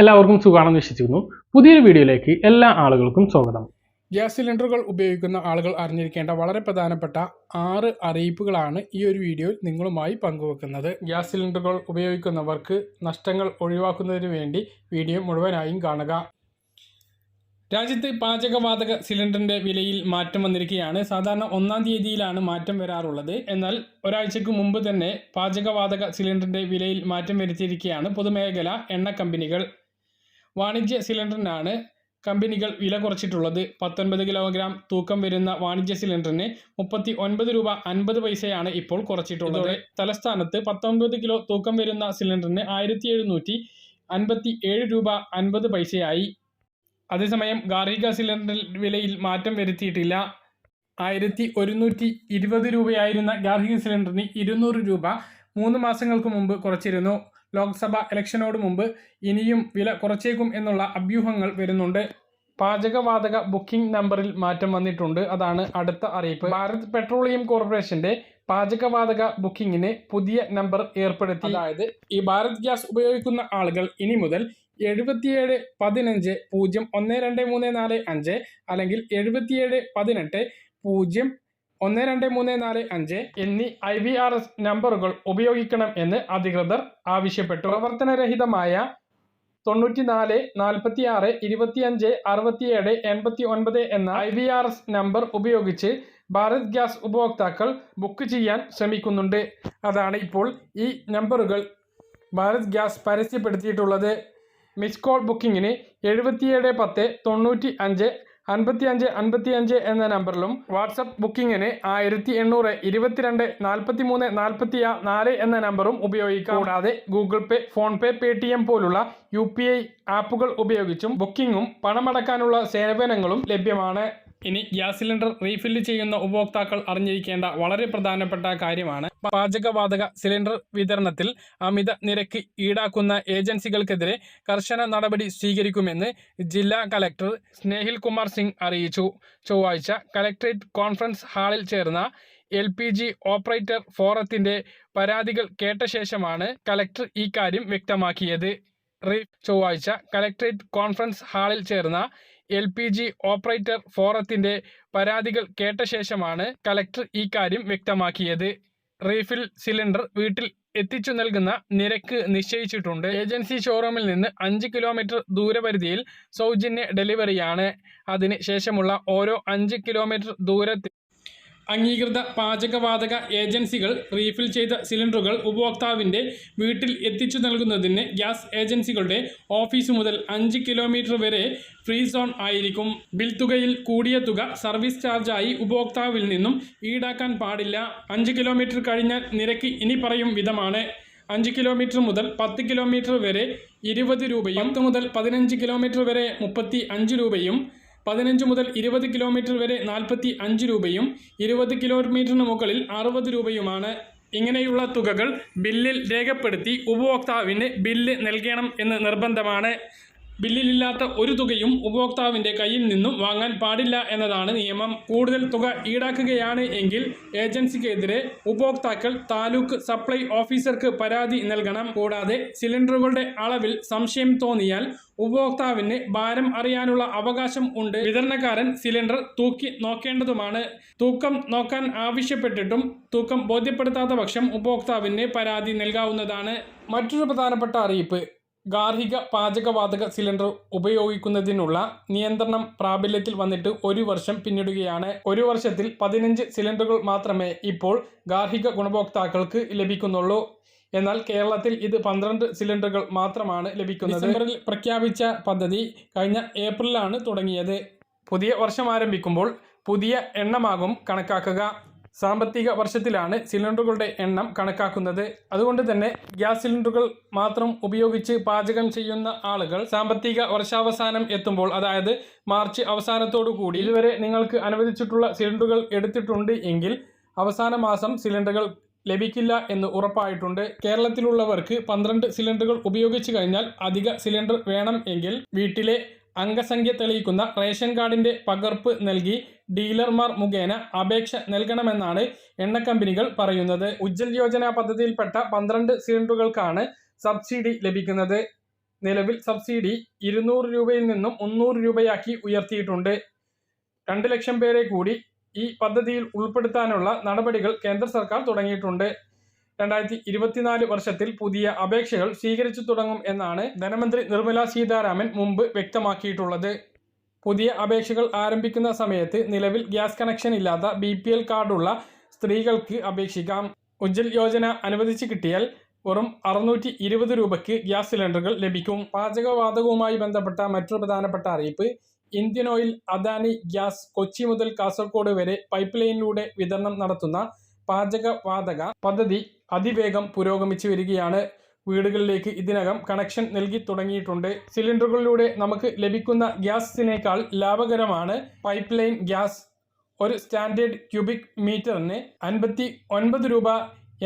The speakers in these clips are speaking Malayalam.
എല്ലാവർക്കും സുഖമാണെന്ന് വിശ്വസിക്കുന്നു. പുതിയൊരു വീഡിയോയിലേക്ക് എല്ലാ ആളുകൾക്കും സ്വാഗതം. ഗ്യാസ് സിലിണ്ടറുകൾ ഉപയോഗിക്കുന്ന ആളുകൾ അറിഞ്ഞിരിക്കേണ്ട വളരെ പ്രധാനപ്പെട്ട ആറ് അറിയിപ്പുകളാണ് ഈ ഒരു വീഡിയോയിൽ നിങ്ങളുമായി പങ്കുവെക്കുന്നത്. ഗ്യാസ് സിലിണ്ടറുകൾ ഉപയോഗിക്കുന്നവർക്ക് നഷ്ടങ്ങൾ ഒഴിവാക്കുന്നതിന് വേണ്ടി വീഡിയോ മുഴുവനായും കാണുക. രാജ്യത്ത് പാചകവാതക സിലിണ്ടറിന്റെ വിലയിൽ മാറ്റം വന്നിരിക്കുകയാണ്. സാധാരണ ഒന്നാം തീയതിയിലാണ് മാറ്റം വരാറുള്ളത്. എന്നാൽ ഒരാഴ്ചക്ക് മുമ്പ് തന്നെ പാചകവാതക സിലിണ്ടറിന്റെ വിലയിൽ മാറ്റം വരുത്തിയിരിക്കുകയാണ് പൊതുമേഖല എണ്ണ കമ്പനികൾ വാണിജ്യ സിലിണ്ടറിനാണ് കമ്പനികൾ വില കുറച്ചിട്ടുള്ളത്. പത്തൊൻപത് കിലോഗ്രാം തൂക്കം വരുന്ന വാണിജ്യ സിലിണ്ടറിന് മുപ്പത്തി ഒൻപത് രൂപ അൻപത് പൈസയാണ് ഇപ്പോൾ കുറച്ചിട്ടുള്ളത്. തലസ്ഥാനത്ത് പത്തൊൻപത് കിലോ തൂക്കം വരുന്ന സിലിണ്ടറിന് ആയിരത്തി എഴുന്നൂറ്റി അൻപത്തി ഏഴ് രൂപ അൻപത് പൈസയായി. അതേസമയം ഗാർഹിക സിലിണ്ടർ വിലയിൽ മാറ്റം വരുത്തിയിട്ടില്ല. ആയിരത്തി ഒരുന്നൂറ്റി ഇരുപത് രൂപയായിരുന്ന ഗാർഹിക സിലിണ്ടറിന് ഇരുന്നൂറ് രൂപ മൂന്ന് മാസങ്ങൾക്ക് മുമ്പ് കുറച്ചിരുന്നു. ലോക്സഭ ഇലക്ഷനോട് മുമ്പ് ഇനിയും വില കുറച്ചേക്കും എന്നുള്ള അഭ്യൂഹങ്ങൾ വരുന്നുണ്ട്. പാചകവാതക ബുക്കിംഗ് നമ്പറിൽ മാറ്റം വന്നിട്ടുണ്ട്. അതാണ് അടുത്ത അറിയിപ്പ്. ഭാരത് പെട്രോളിയം കോർപ്പറേഷന്റെ പാചകവാതക ബുക്കിങ്ങിന് പുതിയ നമ്പർ ഏർപ്പെടുത്തി. അതായത് ഈ ഭാരത് ഗ്യാസ് ഉപയോഗിക്കുന്ന ആളുകൾ ഇനി മുതൽ എഴുപത്തിയേഴ് പതിനഞ്ച് പൂജ്യം ഒന്ന് രണ്ട് മൂന്ന് നാല് അഞ്ച് അല്ലെങ്കിൽ എഴുപത്തിയേഴ് പതിനെട്ട് പൂജ്യം ഒന്ന് രണ്ട് മൂന്ന് നാല് അഞ്ച് എന്നീ ഐ വി ആർ എസ് നമ്പറുകൾ ഉപയോഗിക്കണം എന്ന് അധികൃതർ ആവശ്യപ്പെട്ടു. പ്രവർത്തനരഹിതമായ തൊണ്ണൂറ്റിനാല് നാൽപ്പത്തി ആറ് ഇരുപത്തിയഞ്ച് അറുപത്തിയേഴ് എൺപത്തി ഒൻപത് എന്ന I V R S number ഉപയോഗിച്ച് ഭാരത് ഗ്യാസ് ഉപഭോക്താക്കൾ ബുക്ക് ചെയ്യാൻ ശ്രമിക്കുന്നുണ്ട്. അതാണ് ഇപ്പോൾ ഈ നമ്പറുകൾ ഭാരത് ഗ്യാസ് പരസ്യപ്പെടുത്തിയിട്ടുള്ളത്. മിസ് കോൾ ബുക്കിങ്ങിന് എഴുപത്തിയേഴ് പത്ത് തൊണ്ണൂറ്റി അഞ്ച് അൻപത്തി അഞ്ച് അൻപത്തി അഞ്ച് എന്ന നമ്പറിലും വാട്സപ്പ് ബുക്കിങ്ങിന് ആയിരത്തി എണ്ണൂറ് ഇരുപത്തിരണ്ട് നാൽപ്പത്തി മൂന്ന് നാൽപ്പത്തി നാല് എന്ന നമ്പറും ഉപയോഗിക്കാം. കൂടാതെ Google Pay PhonePe Paytm പോലുള്ള യു പി ഐ ആപ്പുകൾ ഉപയോഗിച്ചും ബുക്കിങ്ങും പണമടക്കാനുള്ള സേവനങ്ങളും ലഭ്യമാണ്. ഇനി ഗ്യാസ് സിലിണ്ടർ റീഫില്ല് ചെയ്യുന്ന ഉപഭോക്താക്കൾ അറിഞ്ഞിരിക്കേണ്ട വളരെ പ്രധാനപ്പെട്ട കാര്യമാണ്. പാചകവാതക സിലിണ്ടർ വിതരണത്തിൽ അമിത നിരക്ക് ഈടാക്കുന്ന ഏജൻസികൾക്കെതിരെ കർശന നടപടി സ്വീകരിക്കുമെന്ന് ജില്ലാ കലക്ടർ സ്നേഹിൽ കുമാർ സിംഗ് അറിയിച്ചു. ചൊവ്വാഴ്ച കലക്ട്രേറ്റ് കോൺഫറൻസ് ഹാളിൽ ചേർന്ന എൽ പി ജി ഓപ്പറേറ്റർ ഫോറത്തിന്റെ പരാതികൾ കേട്ട ശേഷമാണ് കലക്ടർ ഇക്കാര്യം വ്യക്തമാക്കിയത്. ചൊവ്വാഴ്ച കലക്ട്രേറ്റ് കോൺഫറൻസ് ഹാളിൽ ചേർന്ന എൽ പി ജി ഓപ്പറേറ്റർ ഫോറത്തിന്റെ പരാതികൾ കേട്ട ശേഷമാണ് കലക്ടർ ഇക്കാര്യം വ്യക്തമാക്കിയത്. റീഫിൽ സിലിണ്ടർ വീട്ടിൽ എത്തിച്ചു നൽകുന്ന നിരക്ക് നിശ്ചയിച്ചിട്ടുണ്ട്. ഏജൻസി ഷോറൂമിൽ നിന്ന് അഞ്ച് കിലോമീറ്റർ ദൂരപരിധിയിൽ സൗജന്യ ഡെലിവറിയാണ്. അതിന് ശേഷമുള്ള ഓരോ അഞ്ച് കിലോമീറ്റർ ദൂരത്തിൽ അംഗീകൃത പാചകവാതക ഏജൻസികൾ റീഫിൽ ചെയ്ത സിലിണ്ടറുകൾ ഉപഭോക്താവിന്റെ വീട്ടിൽ എത്തിച്ചു നൽകുന്നതിന് ഗ്യാസ് ഏജൻസികളുടെ ഓഫീസ് മുതൽ അഞ്ച് കിലോമീറ്റർ വരെ ഫ്രീ സോൺ ആയിരിക്കും. ബിൽ തുകയിൽ കൂടിയ തുക സർവീസ് ചാർജായി ഉപഭോക്താവിൽ നിന്നും ഈടാക്കാൻ പാടില്ല. അഞ്ച് കിലോമീറ്റർ കഴിഞ്ഞാൽ നിരക്ക് ഇനി പറയും വിധമാണ്. അഞ്ച് കിലോമീറ്റർ മുതൽ പത്ത് കിലോമീറ്റർ വരെ ഇരുപത് രൂപയും പത്ത് മുതൽ പതിനഞ്ച് കിലോമീറ്റർ വരെ മുപ്പത്തി അഞ്ച് രൂപയും പതിനഞ്ച് മുതൽ ഇരുപത് കിലോമീറ്റർ വരെ നാൽപ്പത്തി അഞ്ച് രൂപയും ഇരുപത് കിലോമീറ്ററിന് മുകളിൽ അറുപത് രൂപയുമാണ്. ഇങ്ങനെയുള്ള തുകകൾ ബില്ലിൽ രേഖപ്പെടുത്തി ഉപഭോക്താവിന് ബില്ല് നൽകണം എന്ന് നിർബന്ധമാണ്. ബില്ലിലില്ലാത്ത ഒരു തുകയും ഉപഭോക്താവിന്റെ കയ്യിൽ നിന്നും വാങ്ങാൻ പാടില്ല എന്നതാണ് നിയമം. കൂടുതൽ തുക ഈടാക്കുകയാണ് എങ്കിൽ ഏജൻസിക്കെതിരെ ഉപഭോക്താക്കൾ താലൂക്ക് സപ്ലൈ ഓഫീസർക്ക് പരാതി നൽകണം. കൂടാതെ സിലിണ്ടറുകളുടെ അളവിൽ സംശയം തോന്നിയാൽ ഉപഭോക്താവിന് ഭാരം അറിയാനുള്ള അവകാശം ഉണ്ട്. വിതരണക്കാരൻ സിലിണ്ടർ തൂക്കി നോക്കേണ്ടതുമാണ്. തൂക്കം നോക്കാൻ ആവശ്യപ്പെട്ടിട്ടും തൂക്കം ബോധ്യപ്പെടുത്താത്ത പക്ഷം ഉപഭോക്താവിന് പരാതി നൽകാവുന്നതാണ്. മറ്റൊരു പ്രധാനപ്പെട്ട അറിയിപ്പ്. ഗാർഹിക പാചകവാതക സിലിണ്ടർ ഉപയോഗിക്കുന്നതിനുള്ള നിയന്ത്രണം പ്രാബല്യത്തിൽ വന്നിട്ട് ഒരു വർഷം പിന്നിടുകയാണ്. ഒരു വർഷത്തിൽ പതിനഞ്ച് സിലിണ്ടറുകൾ മാത്രമേ ഇപ്പോൾ ഗാർഹിക ഗുണഭോക്താക്കൾക്ക് ലഭിക്കുന്നുള്ളൂ. എന്നാൽ കേരളത്തിൽ ഇത് പന്ത്രണ്ട് സിലിണ്ടറുകൾ മാത്രമാണ് ലഭിക്കുന്നത്. ഡിസംബറിൽ പ്രഖ്യാപിച്ച പദ്ധതി കഴിഞ്ഞ ഏപ്രിലാണ് തുടങ്ങിയത്. പുതിയ വർഷം ആരംഭിക്കുമ്പോൾ പുതിയ എണ്ണമാകും കണക്കാക്കുക. സാമ്പത്തിക വർഷത്തിലാണ് സിലിണ്ടറുകളുടെ എണ്ണം കണക്കാക്കുന്നത്. അതുകൊണ്ട് തന്നെ ഗ്യാസ് സിലിണ്ടറുകൾ മാത്രം ഉപയോഗിച്ച് പാചകം ചെയ്യുന്ന ആളുകൾ സാമ്പത്തിക വർഷാവസാനം എത്തുമ്പോൾ അതായത് മാർച്ച് അവസാനത്തോടു കൂടി ഇതുവരെ നിങ്ങൾക്ക് അനുവദിച്ചിട്ടുള്ള സിലിണ്ടറുകൾ എടുത്തിട്ടുണ്ട് എങ്കിൽ അവസാന മാസം സിലിണ്ടറുകൾ ലഭിക്കില്ല എന്ന് ഉറപ്പായിട്ടുണ്ട്. കേരളത്തിലുള്ളവർക്ക് പന്ത്രണ്ട് സിലിണ്ടറുകൾ ഉപയോഗിച്ചു കഴിഞ്ഞാൽ അധിക സിലിണ്ടർ വേണം എങ്കിൽ വീട്ടിലെ അംഗസംഖ്യ തെളിയിക്കുന്ന റേഷൻ കാർഡിന്റെ പകർപ്പ് നൽകി ഡീലർമാർ മുഖേന അപേക്ഷ നൽകണമെന്നാണ് എണ്ണ കമ്പനികൾ പറയുന്നത്. ഉജ്ജൽ യോജന പദ്ധതിയിൽപ്പെട്ട പന്ത്രണ്ട് സിലിണ്ടറുകൾക്കാണ് സബ്സിഡി ലഭിക്കുന്നത്. നിലവിൽ സബ്സിഡി ഇരുന്നൂറ് രൂപയിൽ നിന്നും മുന്നൂറ് രൂപയാക്കി ഉയർത്തിയിട്ടുണ്ട്. രണ്ട് ലക്ഷം പേരെ കൂടി ഈ പദ്ധതിയിൽ ഉൾപ്പെടുത്താനുള്ള നടപടികൾ കേന്ദ്ര സർക്കാർ തുടങ്ങിയിട്ടുണ്ട്. രണ്ടായിരത്തി ഇരുപത്തിനാല് വർഷത്തിൽ പുതിയ അപേക്ഷകൾ സ്വീകരിച്ചു തുടങ്ങും എന്നാണ് ധനമന്ത്രി നിർമ്മല സീതാരാമൻ മുമ്പ് വ്യക്തമാക്കിയിട്ടുള്ളത്. പുതിയ അപേക്ഷകൾ ആരംഭിക്കുന്ന സമയത്ത് നിലവിൽ ഗ്യാസ് കണക്ഷൻ ഇല്ലാത്ത ബി പി എൽ കാർഡുള്ള സ്ത്രീകൾക്ക് അപേക്ഷിക്കാം. ഉജ്ജൽ യോജന അനുവദിച്ച് കിട്ടിയാൽ വെറും അറുന്നൂറ്റി ഇരുപത് രൂപയ്ക്ക് ഗ്യാസ് സിലിണ്ടറുകൾ ലഭിക്കും. പാചകവാതകവുമായി ബന്ധപ്പെട്ട മറ്റൊരു പ്രധാനപ്പെട്ട അറിയിപ്പ് Indian oil Adani gas Kochi മുതൽ കാസർഗോഡ് വരെ പൈപ്പ് ലൈനിലൂടെ വിതരണം നടത്തുന്ന പാചകവാതക പദ്ധതി അതിവേഗം പുരോഗമിച്ചു വരികയാണ്. വീടുകളിലേക്ക് ഇതിനകം കണക്ഷൻ നൽകി തുടങ്ങിയിട്ടുണ്ട്. സിലിണ്ടറുകളിലൂടെ നമുക്ക് ലഭിക്കുന്ന ഗ്യാസിനേക്കാൾ ലാഭകരമാണ് പൈപ്പ് ലൈൻ ഗ്യാസ്. ഒരു സ്റ്റാൻഡേർഡ് ക്യൂബിക് മീറ്ററിന് അൻപത്തി ഒൻപത് രൂപ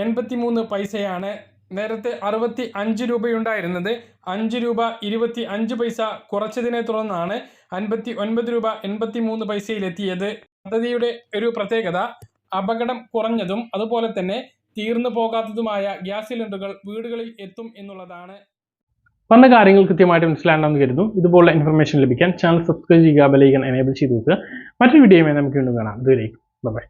എൺപത്തി മൂന്ന് പൈസയാണ്. നേരത്തെ അറുപത്തി അഞ്ച് രൂപയുണ്ടായിരുന്നത് അഞ്ച് രൂപ ഇരുപത്തി അഞ്ച് പൈസ കുറച്ചതിനെ തുടർന്നാണ് അൻപത്തി ഒൻപത് രൂപ എൺപത്തി മൂന്ന് പൈസയിലെത്തിയത്. പദ്ധതിയുടെ ഒരു പ്രത്യേകത അപകടം കുറഞ്ഞതും അതുപോലെ തന്നെ തീർന്നു പോകാത്തതുമായ ഗ്യാസ് സിലിണ്ടറുകൾ വീടുകളിൽ എത്തും എന്നുള്ളതാണ്. പറഞ്ഞ കാര്യങ്ങൾ കൃത്യമായിട്ട് മനസ്സിലാണെന്ന് കരുതുന്നു. ഇതുപോലുള്ള ഇൻഫർമേഷൻ ലഭിക്കാൻ ചാനൽ സബ്സ്ക്രൈബ് ചെയ്യുക ബെലൈക്കൻ എനേബിൾ ചെയ്ത് വെക്കുക. മറ്റൊരു വീഡിയോയുമായി നമുക്ക് വീണ്ടും കാണാം. ഇതുവരെയും ബൈ